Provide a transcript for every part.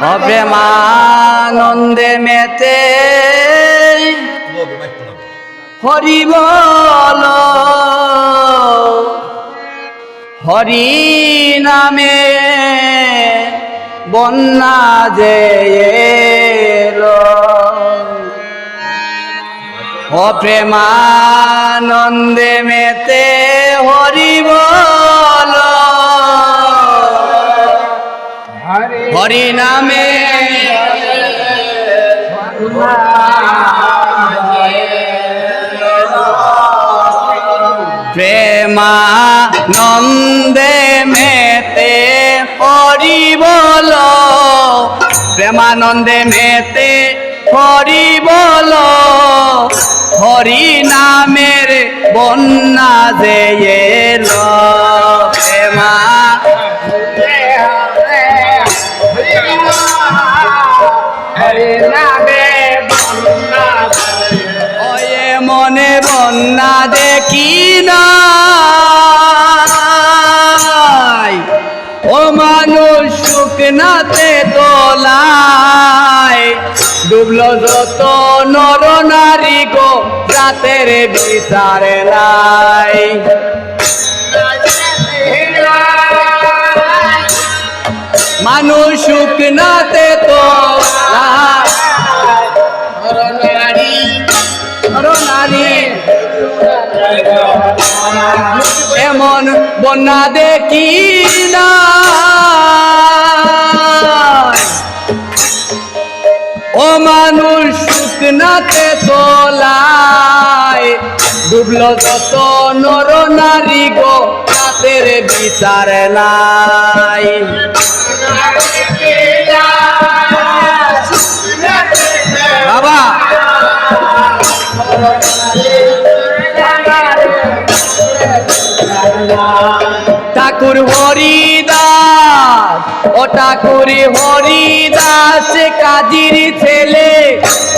অপ্রেমানন্দে মেতে। হরি বল। হরি নামে বন্যা যে অপ্রেমানন্দে মেতে হরি বল হরি নামে। প্রেমা নন্দে মেতে হরি বল প্রেমানন্দে মেতে হরি বল হরি নামের বন্যা যে বন্যা দেখি নাই। ও মানুষ শুকনাতে তোলায়। ডুবলো যত নর নারী গো, রাতের বিচার নাই। মানুষ শুকনাতে তোলায়। বন্যা দেখি না। ও মানুষ শুকনাতে তোলায়, ডুবলো যত নর নারী গো, রাতের বিচার নাই। বাবা। ঠাকুর হরিদাস, ও ঠাকুর হরিদাস কাজির ছেলে,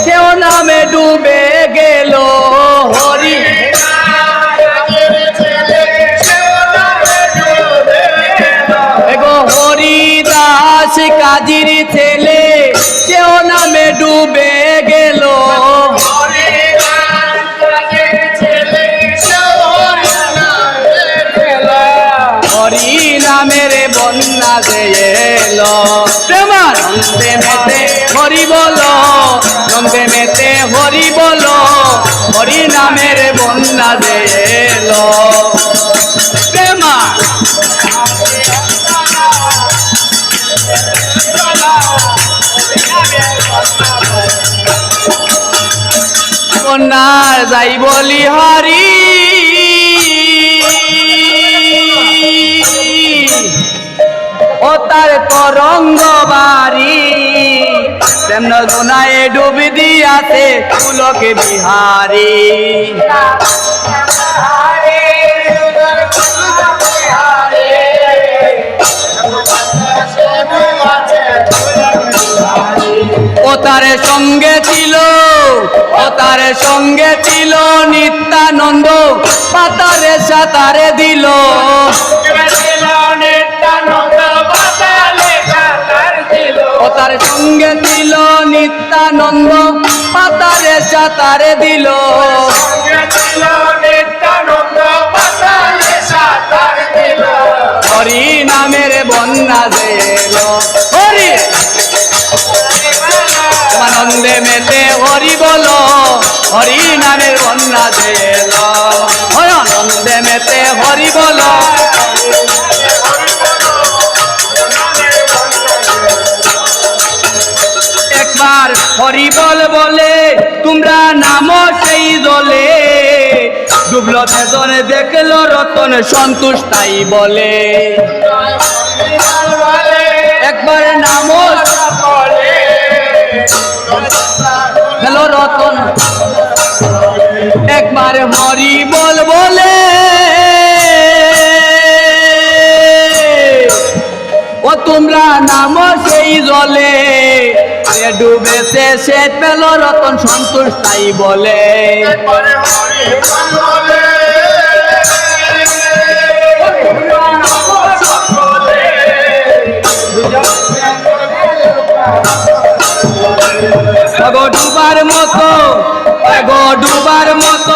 সেও নামে ডুবে গেল। হরি হরিদাস কাজির ছেলে যে এলো। প্রেমানন্দে মেতে হরি বলো। নন্দে মেতে হরি বলো। হরি নামের বন্যা যে এলো। প্রেমা কন্যার যাই বলি হরি তার তরঙ্গ বাড়ি। তেমন দোনায় ডুবি দিয়াছে পুলকে বিহারি। ও তার সঙ্গে ছিল, ও তার সঙ্গে ছিল নিত্যানন্দ। পাতারে সাতারে দিল। তার সঙ্গে ছিল নিত্যানন্দ, পাতারে সাতারে দিল। হরি নামের বন্যা এলো হরি! আনন্দে মেতে হরি বলো, হরি নামের বন্যা হয় আনন্দে মেতে হরি বলো। তেজনে দেখল রতন সন্তুষ্ট তাই বলে। একবার নাম। হ্যালো রতন। একবার হরি বল বলে। ও তোমরা নামো সেই জলে। ডুবেছে সে পেল রতন সন্তোষ তাই বলে। ডুবার মতো এগো ডুবার মতো।